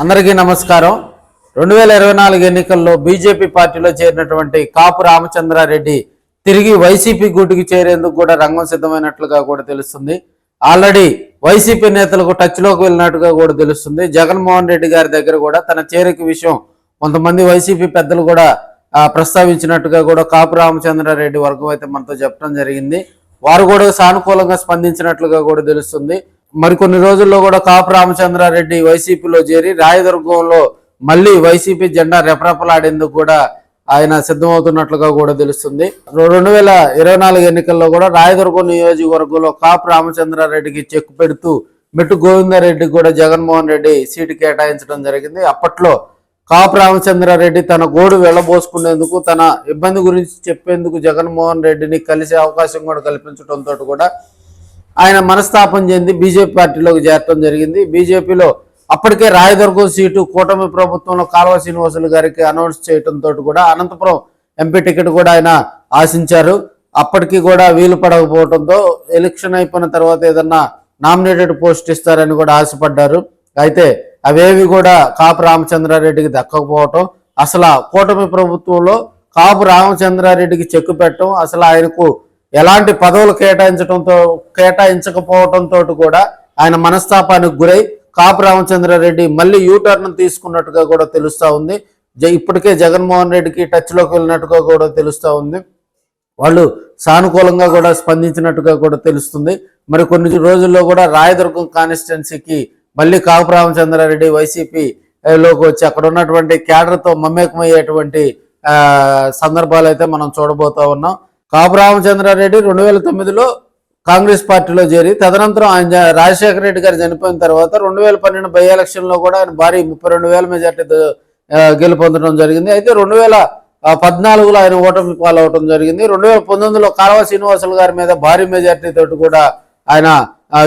అందరికీ నమస్కారం. రెండు వేల ఇరవై నాలుగు ఎన్నికల్లో బీజేపీ పార్టీలో చేరినటువంటి కాపు రామచంద్రారెడ్డి తిరిగి వైసీపీ గూటికి చేరేందుకు కూడా రంగం సిద్ధమైనట్లుగా కూడా తెలుస్తుంది. ఆల్రెడీ వైసీపీ నేతలకు టచ్లోకి వెళ్ళినట్టుగా కూడా తెలుస్తుంది. జగన్మోహన్ రెడ్డి గారి దగ్గర కూడా తన చేరిక విషయం కొంతమంది వైసీపీ పెద్దలు కూడా ప్రస్తావించినట్టుగా కూడా కాపు రామచంద్రారెడ్డి వర్గం అయితే మనతో చెప్పడం జరిగింది. వారు కూడా సానుకూలంగా స్పందించినట్లుగా కూడా తెలుస్తుంది. మరికొన్ని రోజుల్లో కూడా కాపు రామచంద్రారెడ్డి వైసీపీలో చేరి రాయదుర్గంలో మళ్ళీ వైసీపీ జెండా రెపరెపలాడేందుకు కూడా ఆయన సిద్ధమవుతున్నట్లుగా కూడా తెలుస్తుంది. రెండు వేల ఇరవై నాలుగు ఎన్నికల్లో కూడా రాయదుర్గం నియోజకవర్గంలో కాపు రామచంద్రారెడ్డికి చెక్ పెడుతూ మెట్టు గోవిందారెడ్డికి కూడా జగన్మోహన్ రెడ్డి సీటు కేటాయించడం జరిగింది. అప్పట్లో కాపు రామచంద్రారెడ్డి తన గోడు వెళ్ళబోసుకునేందుకు తన ఇబ్బంది గురించి చెప్పేందుకు జగన్మోహన్ రెడ్డిని కలిసే అవకాశం కూడా కల్పించడంతో కూడా ఆయన మనస్తాపం చెంది బీజేపీ పార్టీలోకి చేరటం జరిగింది. బీజేపీలో అప్పటికే రాయదుర్గం సీటు కూటమి ప్రభుత్వంలో కాలువ శ్రీనివాసులు గారికి అనౌన్స్ చేయడంతో కూడా అనంతపురం ఎంపీ టికెట్ కూడా ఆయన ఆశించారు. అప్పటికి కూడా వీలు పడకపోవడంతో ఎలక్షన్ అయిపోయిన తర్వాత ఏదన్నా నామినేటెడ్ పోస్ట్ ఇస్తారని కూడా ఆశపడ్డారు. అయితే అవేవి కూడా కాపు రామచంద్రారెడ్డికి దక్కకపోవటం అసలు కూటమి ప్రభుత్వంలో కాపు రామచంద్రారెడ్డికి చెక్కు పెట్టడం అసలు ఆయనకు ఎలాంటి పదవులు కేటాయించడంతో కేటాయించకపోవడంతో కూడా ఆయన మనస్తాపానికి గురై కాపు రామచంద్రారెడ్డి మళ్ళీ యూటర్న్ తీసుకున్నట్టుగా కూడా తెలుస్తూ ఉంది. జ- ఇప్పటికే జగన్మోహన్ రెడ్డికి టచ్లోకి వెళ్ళినట్టుగా కూడా తెలుస్తూ ఉంది. వాళ్ళు సానుకూలంగా కూడా స్పందించినట్టుగా కూడా తెలుస్తుంది. మరి కొన్ని రోజుల్లో కూడా రాయదుర్గం కాన్స్టిట్యున్సీకి మళ్ళీ కాపు రామచంద్రారెడ్డి వైసీపీ లోకి వచ్చి అక్కడ ఉన్నటువంటి క్యాడర్తో మమేకమయ్యేటువంటి సందర్భాలు అయితే మనం చూడబోతా ఉన్నాం. కాపు రామచంద్రారెడ్డి రెండు వేల తొమ్మిదిలో కాంగ్రెస్ పార్టీలో చేరి తదనంతరం ఆయన రాజశేఖర రెడ్డి గారు చనిపోయిన తర్వాత రెండు వేల పన్నెండు బై ఎలక్షన్లో కూడా ఆయన భారీ ముప్పై రెండు వేల మెజార్టీతో గెలుపొందడం జరిగింది. అయితే రెండు వేల పద్నాలుగులో ఆయన ఓటమి పాలవటం జరిగింది. రెండు వేల పంతొమ్మిదిలో కాలువ శ్రీనివాసులు గారి మీద భారీ మెజార్టీ తోటి కూడా ఆయన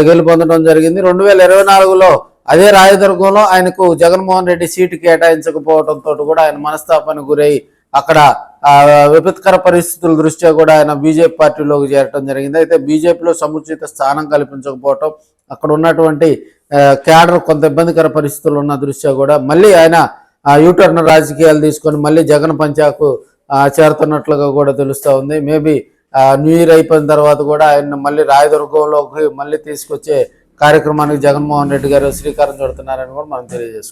గెలుపొందడం జరిగింది. రెండు వేల ఇరవై నాలుగులో అదే రాయదుర్గంలో ఆయనకు జగన్మోహన్ రెడ్డి సీటు కేటాయించకపోవడంతో కూడా ఆయన మనస్తాపానికి గురై అక్కడ విపత్కర పరిస్థితుల దృష్ట్యా కూడా ఆయన బీజేపీ పార్టీలోకి చేరటం జరిగింది. అయితే బీజేపీలో సముచిత స్థానం కల్పించకపోవటం అక్కడ ఉన్నటువంటి క్యాడర్ కొంత ఇబ్బందికర పరిస్థితులు ఉన్న దృష్ట్యా కూడా మళ్ళీ ఆయన యూటర్న్ రాజకీయాలు తీసుకొని మళ్ళీ జగన్ పంచాకు చేరుతున్నట్లుగా కూడా తెలుస్తూ ఉంది. మేబీ న్యూ ఇయర్ అయిపోయిన తర్వాత కూడా ఆయన మళ్ళీ రాయదుర్గంలోకి మళ్ళీ తీసుకొచ్చే కార్యక్రమానికి జగన్మోహన్ రెడ్డి గారు శ్రీకారం చుడుతున్నారని కూడా మనం తెలియజేసుకోవాలి